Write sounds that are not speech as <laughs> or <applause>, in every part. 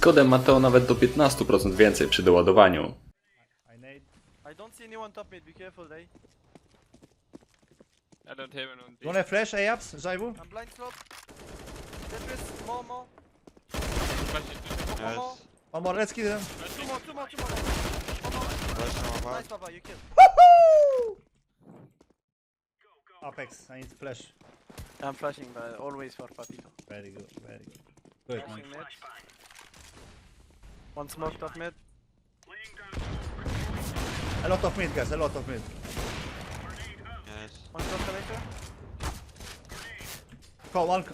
kodem Mateo nawet do 15% więcej przy doładowaniu. I nade. I don't see anyone top mid, be careful, they. I don't have flash? I'm blind slope. Tetris, more, more. Flashing. One more. One more, let's kill them. Two more, two more, two more. One more. Nice, Papa, you killed. Apex, I need flash. I'm flashing, but always for Papito. Very good, very good. Good. Flashing mid. One smoked off mid. A lot of mid, guys, a lot of mid. One close connector. Call one.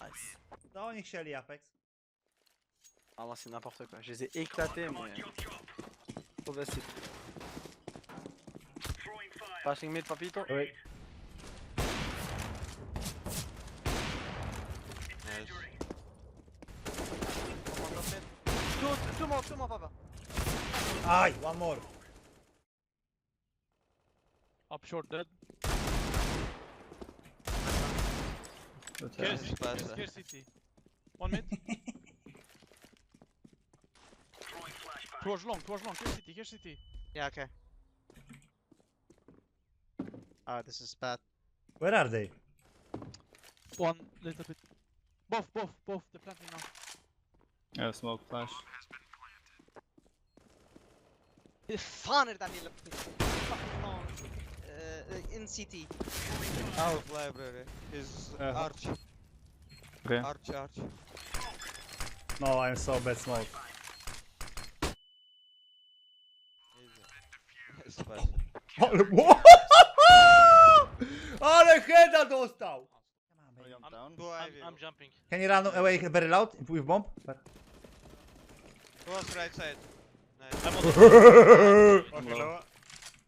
Nice. No, oni chcieli Apex. Ah, moi, c'est n'importe quoi. Je les ai éclatés, mais. Site. Flashing mid, Papito. Wait. More, two more, Papa. Ay, one more. Up short dead. Yes, Care city. One mid. <laughs> towards long, towards long. Care city, care city. Yeah, okay. Ah, this is bad. Where are they? One little bit. Both, both, both. They're planting now. Yeah, smoke flash. Fan är det där lilla? Uh, in city. Out library is Uh, arch. Okay. Arch, arch. No, I'm so bad smoke. Ale, Ale heada dostał! I'm, Ivy. I'm jumping. Can you run away very loud with bomb? Was right side.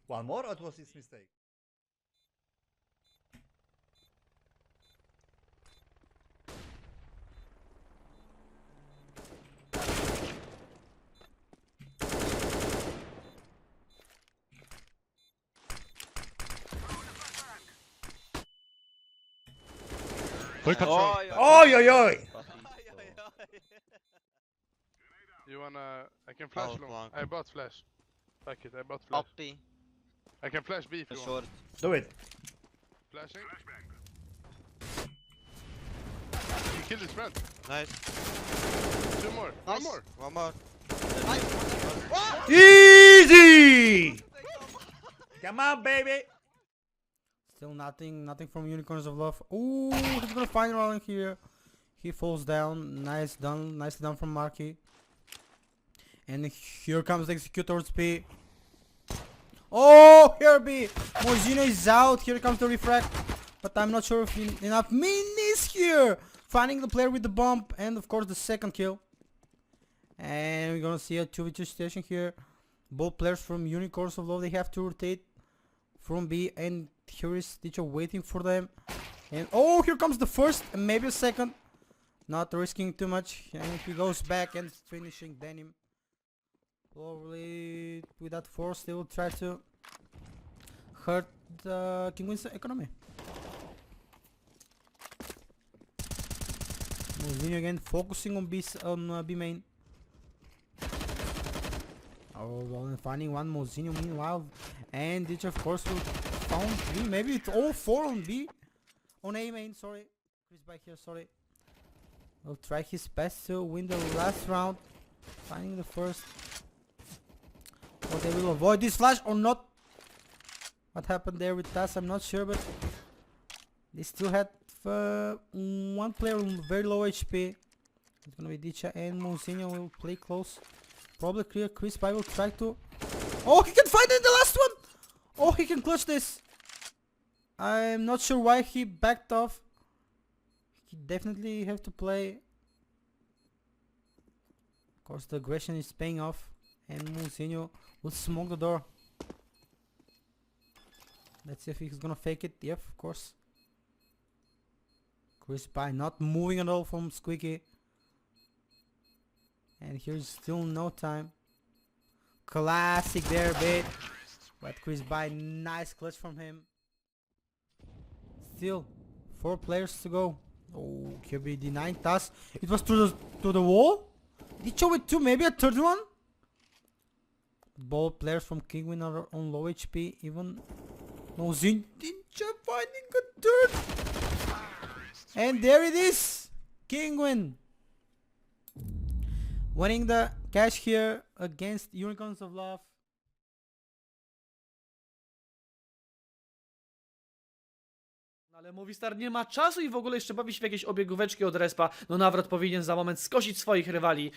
One more, or it was his mistake? 불탑. 어이 어이. You wanna? I can flash Out long. long. I bought flash. Fuck it, I bought flash. Up B. I can flash B if you want. Do it. Flashing. He killed his friend. Nice. Two more. Nice. One more. One more. Easy! Come on, baby! Still nothing, nothing from Unicorns of Love. Ooh, he's gonna find Rolling here. He falls down. Nice done, nicely done from Marky. And here comes the Executor's P. Oh, here B! Mozino is out. Here comes the refract. But I'm not sure if enough minis here. Finding the player with the bump. And of course the second kill. And we're gonna see a 2v2 situation here. Both players from Unicorns of Love, they have to rotate from B and here is teacher waiting for them and oh here comes the first and maybe a second not risking too much and he goes back and finishing denim probably with that force they will try to hurt the Kingwin's economy Mourinho again focusing on B on uh, B main Oh, well, finding one Mozinho meanwhile. And Ditch, of course, will found B. Maybe it's all four on B. On A main, sorry. Chris back here, sorry. Will try his best to win the last round. Finding the first. Or they will avoid this flash or not. What happened there with Taz, I'm not sure, but they still had uh, one player with very low HP. It's gonna be Dicha and Monsinho will play close. Probably clear Chris Pye will try to... Oh, he can find it in the last one! Oh, he can clutch this! I'm not sure why he backed off. He definitely have to play... Of course, the aggression is paying off. And Monsinho will smoke the door. Let's see if he's gonna fake it. Yep, of course. Chris Pye not moving at all from Squeaky. And here's still no time. Classic there, bit. But Chris nice clutch from him. Still, four players to go. Oh, QB denied us. It was to the to the wall. Did show it too? Maybe a third one. Both players from Kingwin are on low HP. Even no Zin finding a third. And there it is, Kingwin. Winning the cash here against Unicorns of Love. Ale Movistar nie ma czasu i w ogóle jeszcze bawi się w jakieś obiegóweczki od respa. No Nawrot powinien za moment skosić swoich rywali.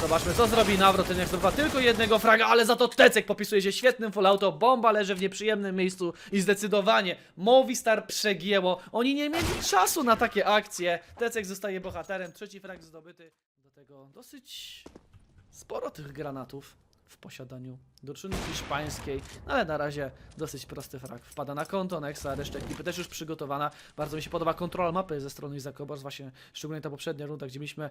Zobaczmy co zrobi Nawrot, ten jak zdobywa tylko jednego fraga, ale za to Tecek popisuje się świetnym full auto, bomba leży w nieprzyjemnym miejscu i zdecydowanie Movistar przegięło. Oni nie mieli czasu na takie akcje. Tecek zostaje bohaterem, trzeci frag zdobyty. Do tego dosyć sporo tych granatów w posiadaniu drużyny hiszpańskiej, no ale na razie dosyć prosty frag. Wpada na konto Nexa, reszta ekipy też już przygotowana. Bardzo mi się podoba kontrola mapy ze strony Izakobors, właśnie szczególnie ta poprzednia runda, gdzie mieliśmy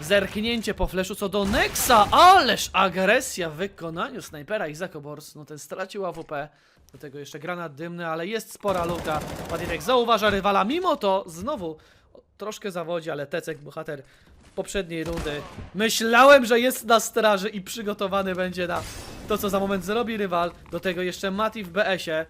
zerknięcie po fleszu co do Nexa, ależ agresja w wykonaniu snajpera Izakobors, no ten stracił AWP. Do tego jeszcze granat dymny, ale jest spora luka. Padirek zauważa rywala, mimo to znowu troszkę zawodzi, ale Tecek, bohater poprzedniej rundy. Myślałem, że jest na straży i przygotowany będzie na to, co za moment zrobi rywal. Do tego jeszcze Mati w BS-ie.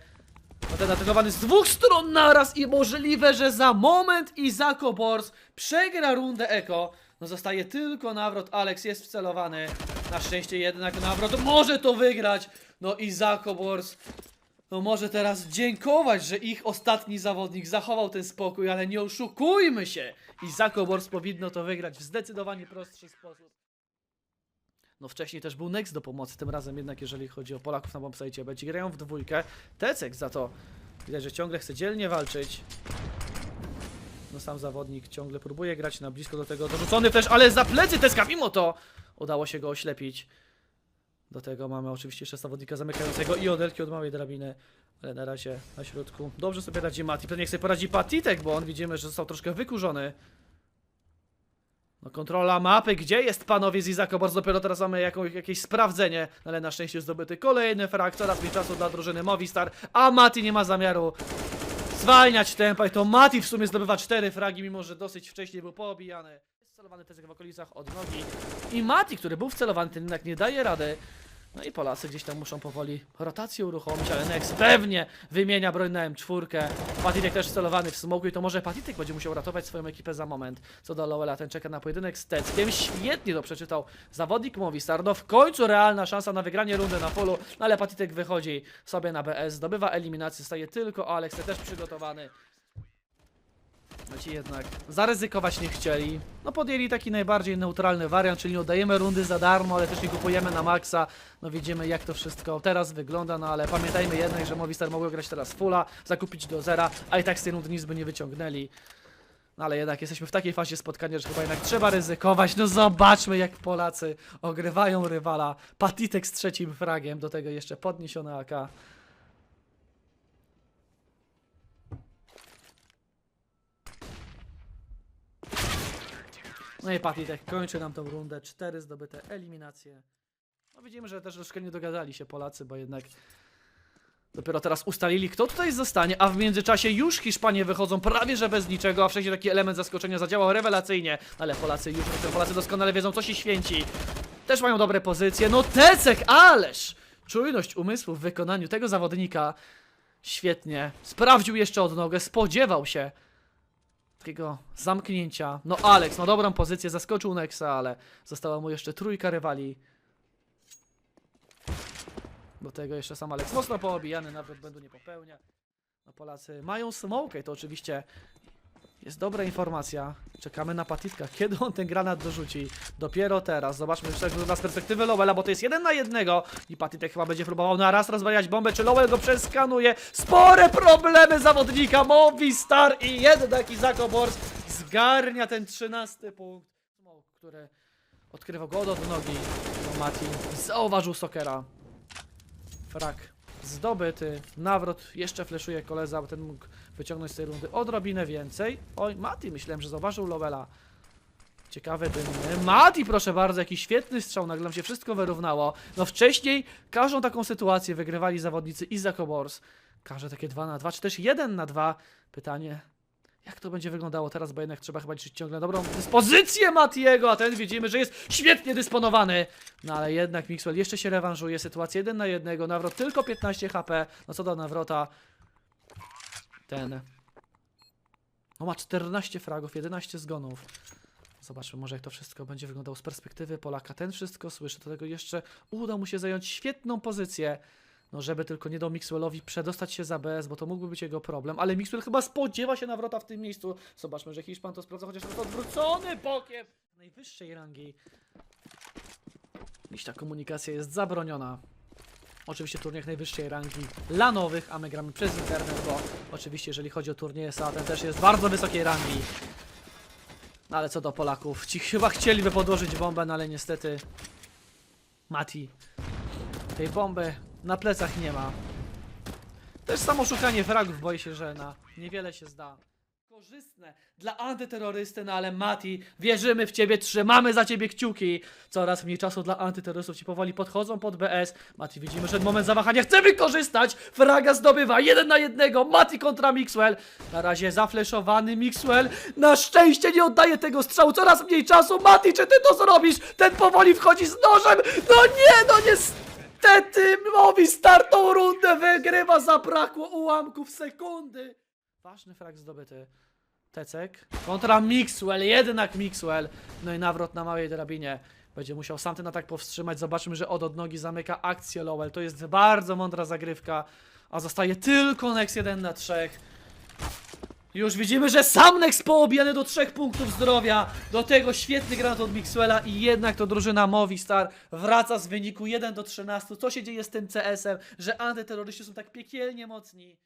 Ten atakowany z dwóch stron naraz i możliwe, że za moment Izako Bors przegra rundę Eko. No zostaje tylko nawrot, Alex jest wcelowany. Na szczęście jednak nawrot może to wygrać. No Izako Bors no może teraz dziękować, że ich ostatni zawodnik zachował ten spokój, ale nie oszukujmy się! I Zakobors powinno to wygrać w zdecydowanie prostszy sposób. No wcześniej też był Next do pomocy, tym razem jednak jeżeli chodzi o Polaków na bombsite, będzie grają w dwójkę. Tecek za to widać, że ciągle chce dzielnie walczyć. No sam zawodnik ciągle próbuje grać na blisko do tego dorzucony też, ale za plecy Teska mimo to udało się go oślepić. Do tego mamy oczywiście jeszcze zawodnika zamykającego i odelki od małej drabiny. Ale na razie na środku. Dobrze sobie radzi Mati. Pewnie sobie poradzi Patitek, bo on widzimy, że został troszkę wykurzony. No kontrola mapy. Gdzie jest panowie z Izakobors? Dopiero teraz mamy jaką, jakieś sprawdzenie. Ale na szczęście zdobyty kolejny frag. Coraz mniej czasu dla drużyny Movistar. A Mati nie ma zamiaru zwalniać tempa. I to Mati w sumie zdobywa cztery fragi, mimo że dosyć wcześniej był poobijany. Celowany też w okolicach od nogi. I Mati, który był wcelowany, ten jednak nie daje rady. No i Polacy gdzieś tam muszą powoli rotację uruchomić, ale Nex pewnie wymienia broń na M4. Patitek też celowany w smoku i to może Patitek będzie musiał ratować swoją ekipę za moment. Co do Lowella, ten czeka na pojedynek z Teckiem. Świetnie to przeczytał zawodnik Movistar. No w końcu realna szansa na wygranie rundy na polu, no ale Patitek wychodzi sobie na BS, zdobywa eliminację, staje tylko Alex, też przygotowany. No ci jednak zaryzykować nie chcieli. No podjęli taki najbardziej neutralny wariant, czyli oddajemy rundy za darmo, ale też nie kupujemy na maksa. No widzimy jak to wszystko teraz wygląda, no ale pamiętajmy jednak, że Movistar mogło grać teraz fulla, zakupić do zera, a i tak z tej rundy nic by nie wyciągnęli. No ale jednak jesteśmy w takiej fazie spotkania, że chyba jednak trzeba ryzykować. No zobaczmy jak Polacy ogrywają rywala. Patitek z trzecim fragiem, do tego jeszcze podniesiony AK. No i Patitek kończy nam tą rundę. Cztery zdobyte eliminacje. No widzimy, że też troszkę nie dogadali się Polacy, bo jednak dopiero teraz ustalili, kto tutaj zostanie, a w międzyczasie już Hiszpanie wychodzą prawie że bez niczego, a wcześniej taki element zaskoczenia zadziałał rewelacyjnie, ale Polacy już, Polacy doskonale wiedzą, co się święci. Też mają dobre pozycje. No Tecek, ależ! Czujność umysłu w wykonaniu tego zawodnika świetnie. Sprawdził jeszcze od nogę, spodziewał się takiego zamknięcia. No Alex ma dobrą pozycję, zaskoczył Nexa, ale została mu jeszcze trójka rywali. Do tego jeszcze sam Alex mocno poobijany, nawet błędu nie popełnia. No Polacy mają smoke, to oczywiście jest dobra informacja. Czekamy na Patitka, <laughs> kiedy on ten granat dorzuci. Dopiero teraz. Zobaczmy jeszcze wygląda z perspektywy Lowella, bo to jest jeden na jednego. I Patitek chyba będzie próbował na raz rozwaliać bombę. Czy Lowell go przeskanuje? Spore problemy zawodnika Movistar i jednak Izako Bors zgarnia ten trzynasty punkt. Który odkrywał go od nogi. No Mati zauważył Sokera. Frak zdobyty. Nawrot jeszcze fleszuje koleza, bo ten mógł wyciągnąć z tej rundy odrobinę więcej. Oj, Mati, myślałem, że zauważył Lowella. Ciekawe dymny. Mati, proszę bardzo, jakiś świetny strzał, nagle nam się wszystko wyrównało. No wcześniej każdą taką sytuację wygrywali zawodnicy Izako Bors. Każde takie 2 na 2, czy też 1 na 2. Pytanie, Jak to będzie wyglądało teraz, bo jednak trzeba chyba liczyć ciągle dobrą dyspozycję Matiego, a ten widzimy, że jest świetnie dysponowany. No ale jednak Mixwell jeszcze się rewanżuje, sytuacja 1 na 1, nawrot tylko 15 HP, no co do nawrota. Ten. No ma 14 fragów, 11 zgonów. Zobaczmy może jak to wszystko będzie wyglądało z perspektywy Polaka. Ten wszystko słyszy, do tego jeszcze uda mu się zająć świetną pozycję. No żeby tylko nie dał Mixwellowi przedostać się za BS, bo to mógłby być jego problem, ale Mixwell chyba spodziewa się nawrota w tym miejscu. Zobaczmy, że Hiszpan to sprawdza, chociaż jest odwrócony bokiem najwyższej rangi. Dziś ta komunikacja jest zabroniona. Oczywiście turniejach najwyższej rangi lanowych, a my gramy przez internet, bo oczywiście jeżeli chodzi o turnieje SA, ten też jest bardzo wysokiej rangi. No ale co do Polaków, ci chyba chcieliby podłożyć bombę, no ale niestety Mati tej bomby na plecach nie ma. Też samo szukanie fragów, boję się, że na niewiele się zda. Korzystne dla antyterrorysty, no ale Mati, wierzymy w ciebie, trzymamy za ciebie kciuki. Coraz mniej czasu dla antyterrorystów ci powoli podchodzą pod BS. Mati, widzimy, że moment zawahania chce wykorzystać. Fraga zdobywa, jeden na jednego. Mati kontra Mixwell. Na razie zafleszowany Mixwell. Na szczęście nie oddaje tego strzału. Coraz mniej czasu. Mati, czy ty to zrobisz? Ten powoli wchodzi z nożem. No nie, no niestety. Mowi startą rundę wygrywa. Zabrakło ułamków sekundy. Ważny frag zdobyty. Tecek kontra Mixwell, jednak Mixwell. No i nawrot na małej drabinie. Będzie musiał sam ten atak powstrzymać. Zobaczymy, że od odnogi zamyka akcję Lowell. To jest bardzo mądra zagrywka. A zostaje tylko Nex 1 na 3. Już widzimy, że sam Nex poobijany do 3 punktów zdrowia. Do tego świetny granat od Mixwella i jednak to drużyna Movistar wraca z wyniku 1 do 13. Co się dzieje z tym CS-em, że antyterroryści są tak piekielnie mocni?